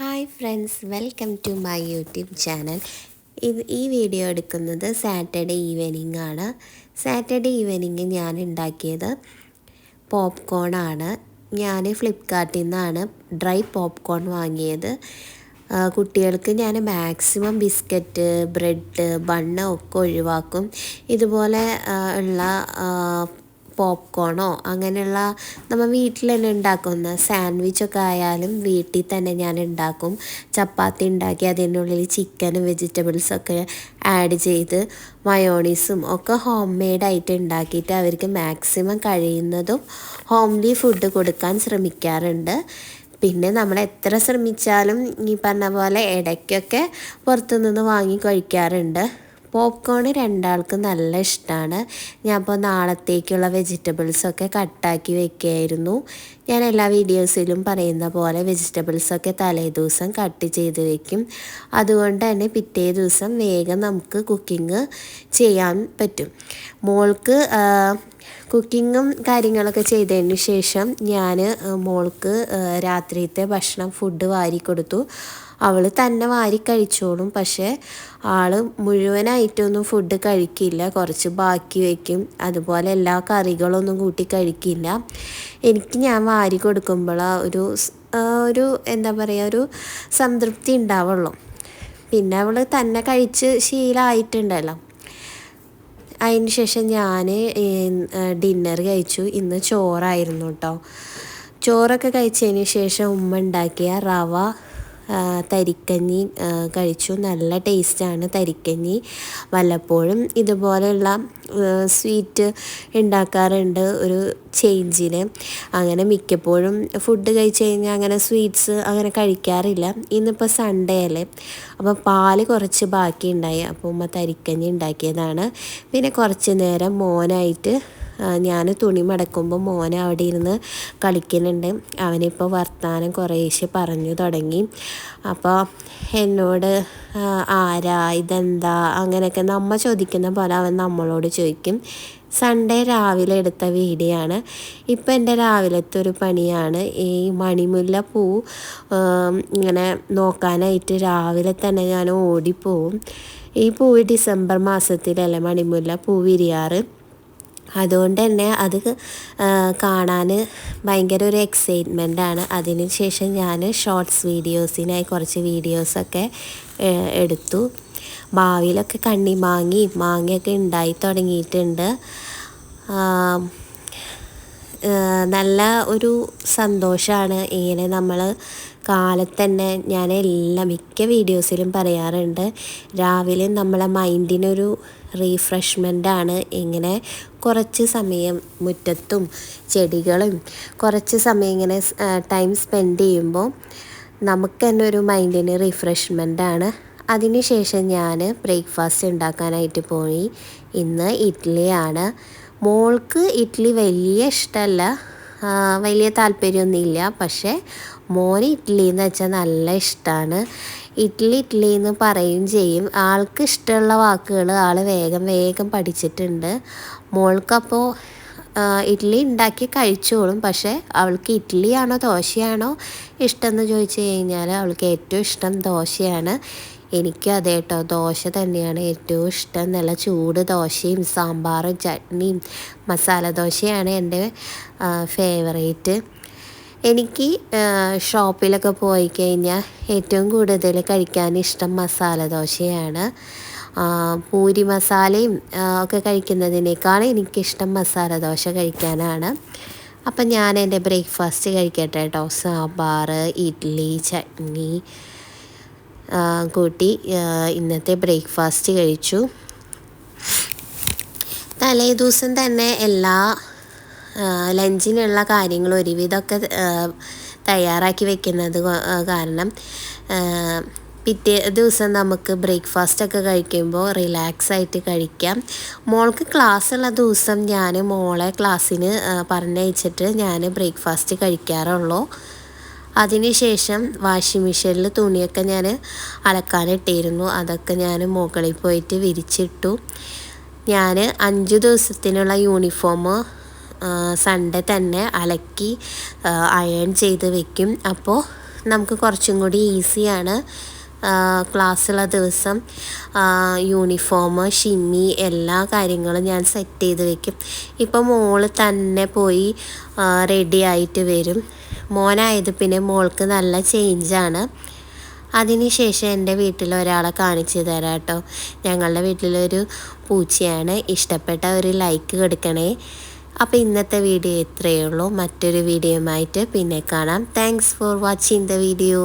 Hi friends welcome to my YouTube channel. ഇത് ഈ video എടുക്കുന്നത് സാറ്റർഡേ ഈവനിങ് ആണ്. സാറ്റർഡേ ഈവനിങ് ഞാൻ ഉണ്ടാക്കിയത് പോപ്കോൺ ആണ്. ഞാൻ ഫ്ലിപ്കാർട്ടിൽ നിന്നാണ് ഡ്രൈ പോപ്കോൺ വാങ്ങിയത്. കുട്ടികൾക്ക് ഞാൻ മാക്സിമം ബിസ്ക്കറ്റ് ബ്രെഡ് ബണ്ണ് ഒക്കെ ഒഴിവാക്കും. ഇതുപോലെ ഉള്ള പോപ്കോണോ അങ്ങനെയുള്ള നമ്മൾ വീട്ടിൽ തന്നെ ഉണ്ടാക്കുന്ന സാൻഡ്വിച്ചൊക്കെ ആയാലും വീട്ടിൽ തന്നെ ഞാൻ ഉണ്ടാക്കും. ചപ്പാത്തി ഉണ്ടാക്കി അതിനുള്ളിൽ ചിക്കനും വെജിറ്റബിൾസൊക്കെ ആഡ് ചെയ്ത് മയോണീസും ഒക്കെ ഹോം മെയ്ഡായിട്ട് ഉണ്ടാക്കിയിട്ട് അവർക്ക് മാക്സിമം കഴിയുന്നതും ഹോംലി ഫുഡ് കൊടുക്കാൻ ശ്രമിക്കാറുണ്ട്. പിന്നെ നമ്മൾ എത്ര ശ്രമിച്ചാലും ഈ പറഞ്ഞ പോലെ ഇടയ്ക്കൊക്കെ പുറത്തുനിന്ന് വാങ്ങി കഴിക്കാറുണ്ട്. പോപ്കോൺ രണ്ടാൾക്കും നല്ല ഇഷ്ടമാണ് ഞാൻ അപ്പോൾ നാളത്തേക്കുള്ള വെജിറ്റബിൾസൊക്കെ കട്ടാക്കി വെക്കുകയായിരുന്നു ഞാൻ എല്ലാ വീഡിയോസിലും പറയുന്ന പോലെ വെജിറ്റബിൾസൊക്കെ തലേ ദിവസം കട്ട് ചെയ്ത് വെക്കും. അതുകൊണ്ട് തന്നെ പിറ്റേ ദിവസം വേഗം നമുക്ക് കുക്കിംഗ് ചെയ്യാൻ പറ്റും. മോൾക്ക് കുക്കിങ്ങും കാര്യങ്ങളൊക്കെ ചെയ്തതിന് ശേഷം ഞാൻ മോൾക്ക് രാത്രിയത്തെ ഭക്ഷണം ഫുഡ് വാരി കൊടുത്തു. അവൾ തന്നെ വാരി കഴിച്ചോളും. പക്ഷേ ആൾ മുഴുവനായിട്ടൊന്നും ഫുഡ് കഴിക്കില്ല. കുറച്ച് ബാക്കി വയ്ക്കും അതുപോലെ എല്ലാ കറികളൊന്നും കൂട്ടി കഴിക്കില്ല. എനിക്ക് ഞാൻ വാരി കൊടുക്കുമ്പോൾ ഒരു ഒരു എന്താ പറയുക ഒരു സംതൃപ്തി ഉണ്ടാവുള്ളൂ. പിന്നെ അവൾ തന്നെ കഴിച്ച് ശീലമായിട്ടുണ്ടല്ലോ അതിന് ശേഷം ഞാൻ ഡിന്നർ കഴിച്ചു. ഇന്ന് ചോറായിരുന്നു കേട്ടോ ചോറൊക്കെ കഴിച്ചതിന് ശേഷം ഉമ്മ ഉണ്ടാക്കിയ റവ തരിക്കഞ്ഞി കഴിച്ചു. നല്ല ടേസ്റ്റാണ് തരിക്കഞ്ഞി. വല്ലപ്പോഴും ഇതുപോലെയുള്ള സ്വീറ്റ് ഉണ്ടാക്കാറുണ്ട് ഒരു ചേഞ്ചിന് അങ്ങനെ മിക്കപ്പോഴും ഫുഡ് കഴിച്ച് കഴിഞ്ഞാൽ അങ്ങനെ സ്വീറ്റ്സ് അങ്ങനെ കഴിക്കാറില്ല. ഇന്നിപ്പോൾ സൺഡേ അല്ലേ. അപ്പോൾ പാൽ കുറച്ച് ബാക്കി ഉണ്ടായി അപ്പോൾ ഉമ്മ തരിക്കഞ്ഞി ഉണ്ടാക്കിയതാണ്. പിന്നെ കുറച്ച് നേരം മോനായിട്ട് ഞാൻ തുണി മടക്കുമ്പോൾ മോൻ അവിടെ ഇരുന്ന് കളിക്കുന്നുണ്ട് അവനിപ്പോൾ വർത്താനം കുറേശ്ശെ പറഞ്ഞു തുടങ്ങി. അപ്പോൾ എന്നോട് ആരാ ഇതെന്താ അങ്ങനെയൊക്കെ നമ്മ ചോദിക്കുന്ന പോലെ അവൻ നമ്മളോട് ചോദിക്കും. സൺഡേ രാവിലെ എടുത്ത വീഡിയോ ആണ് ഇപ്പം എന്റെ രാവിലത്തെ ഒരു പണിയാണ്. ഈ മണിമുല്ല പൂ ഇങ്ങനെ നോക്കാനായിട്ട് രാവിലെ തന്നെ ഞാൻ ഓടിപ്പോവും. ഈ പൂവ് ഡിസംബർ മാസത്തിലല്ലേ മണിമുല്ല പൂ വിരിയാറ്? അതുകൊണ്ട് തന്നെ അത് കാണാൻ ഭയങ്കര ഒരു എക്സൈറ്റ്മെന്റ് ആണ്. അതിന് ശേഷം ഞാൻ ഷോർട്സ് വീഡിയോസിനായി കുറച്ച് വീഡിയോസൊക്കെ എടുത്തു. ഭാവിയിലൊക്കെ കണ്ണി മാങ്ങി മാങ്ങയൊക്കെ ഉണ്ടായി തുടങ്ങിയിട്ടുണ്ട്. നല്ല ഒരു സന്തോഷമാണ് ഇങ്ങനെ നമ്മൾ കാലത്തന്നെ ഞാൻ എല്ലാ മിക്ക വീഡിയോസിലും പറയാറുണ്ട്. രാവിലെ നമ്മളെ മൈൻഡിനൊരു റീഫ്രഷ്മെന്റാണ് ഇങ്ങനെ കുറച്ച് സമയം മുറ്റത്തും ചെടികളും കുറച്ച് സമയം ഇങ്ങനെ ടൈം സ്പെൻഡ് ചെയ്യുമ്പോൾ നമുക്ക് തന്നെ ഒരു മൈൻഡിന് റിഫ്രഷ്മെന്റാണ് അതിനുശേഷം ഞാൻ ബ്രേക്ക്ഫാസ്റ്റ് ഉണ്ടാക്കാനായിട്ട് പോയി. ഇന്ന് ഇഡ്ഡലിയാണ് മോൾക്ക് ഇഡ്ഡലി വലിയ ഇഷ്ടമല്ല വലിയ താല്പര്യമൊന്നുമില്ല. പക്ഷേ മോന് ഇഡ്ഡലി എന്ന് വെച്ചാൽ നല്ല ഇഷ്ടമാണ് ഇഡ്ഡലി ഇഡ്ഡലി എന്ന് പറയുകയും ചെയ്യും. ആൾക്ക് ഇഷ്ടമുള്ള വാക്കുകൾ ആൾ വേഗം വേഗം പഠിച്ചിട്ടുണ്ട്. മോൾക്കപ്പോൾ ഇഡ്ഡലി ഉണ്ടാക്കി കഴിച്ചോളും. പക്ഷേ അവൾക്ക് ഇഡ്ഡലിയാണോ ദോശയാണോ ഇഷ്ടം എന്ന് ചോദിച്ചു കഴിഞ്ഞാൽ അവൾക്ക് ഏറ്റവും ഇഷ്ടം ദോശയാണ്. എനിക്കും അതെ കേട്ടോ ദോശ തന്നെയാണ് ഏറ്റവും ഇഷ്ടം. നല്ല ചൂട് ദോശയും സാമ്പാറും ചട്നിയും. മസാല ദോശയാണ് എന്റെ ഫേവറേറ്റ് എനിക്ക് ഷോപ്പിലൊക്കെ പോയി കഴിഞ്ഞാൽ ഏറ്റവും കൂടുതൽ കഴിക്കാൻ ഇഷ്ടം മസാല ദോശയാണ്. പൂരി മസാലയും ഒക്കെ കഴിക്കുന്നതിനേക്കാൾ എനിക്കിഷ്ടം മസാല ദോശ കഴിക്കാനാണ്. അപ്പം ഞാൻ എന്റെ ബ്രേക്ക്ഫാസ്റ്റ് കഴിക്കട്ടെ കേട്ടോ സാമ്പാർ ഇഡ്ഡലി ചട്നി കൂട്ടി ഇന്നത്തെ ബ്രേക്ക്ഫാസ്റ്റ് കഴിച്ചു. തലേ ദിവസം തന്നെ എല്ലാ ലഞ്ചിനുള്ള കാര്യങ്ങൾ ഒരുവിധമൊക്കെ തയ്യാറാക്കി വെക്കുന്നത് കാരണം പിറ്റേ ദിവസം നമുക്ക് ബ്രേക്ക്ഫാസ്റ്റ് ഒക്കെ കഴിക്കുമ്പോൾ റിലാക്സ് ആയിട്ട് കഴിക്കാം. മോൾക്ക് ക്ലാസ് ഉള്ള ദിവസം ഞാൻ മോളെ ക്ലാസ്സിന് പറഞ്ഞയച്ചിട്ട് ഞാൻ ബ്രേക്ക്ഫാസ്റ്റ് കഴിക്കാറുള്ളൂ. അതിനുശേഷം വാഷിംഗ് മെഷീനിൽ തുണിയൊക്കെ ഞാൻ അലക്കാനിട്ടിരുന്നു. അതൊക്കെ ഞാൻ മുകളിൽ പോയിട്ട് വിരിച്ചിട്ടു. ഞാൻ അഞ്ച് ദിവസത്തിനുള്ള യൂണിഫോം സൺഡേ തന്നെ അലക്കി അയൺ ചെയ്ത് വെക്കും. അപ്പോൾ നമുക്ക് കുറച്ചും കൂടി ഈസിയാണ് ക്ലാസ്സുള്ള ദിവസം. യൂണിഫോം ഷിമ്മി എല്ലാ കാര്യങ്ങളും ഞാൻ സെറ്റ് ചെയ്ത് വെക്കും. ഇപ്പം മോൾ തന്നെ പോയി റെഡി ആയിട്ട് വരും. മോനായത് പിന്നെ മോൾക്ക് നല്ല ചേഞ്ചാണ് അതിനുശേഷം എന്റെ വീട്ടിൽ ഒരാളെ കാണിച്ചു തരാം കേട്ടോ. ഞങ്ങളുടെ വീട്ടിലൊരു പൂച്ചയാണ്. ഇഷ്ടപ്പെട്ട ഒരു ലൈക്ക് കൊടുക്കണേ. അപ്പോൾ ഇന്നത്തെ വീഡിയോ ഇത്രയേ ഉള്ളൂ. മറ്റൊരു വീഡിയോ ആയിട്ട് പിന്നെ കാണാം. Thanks for watching the video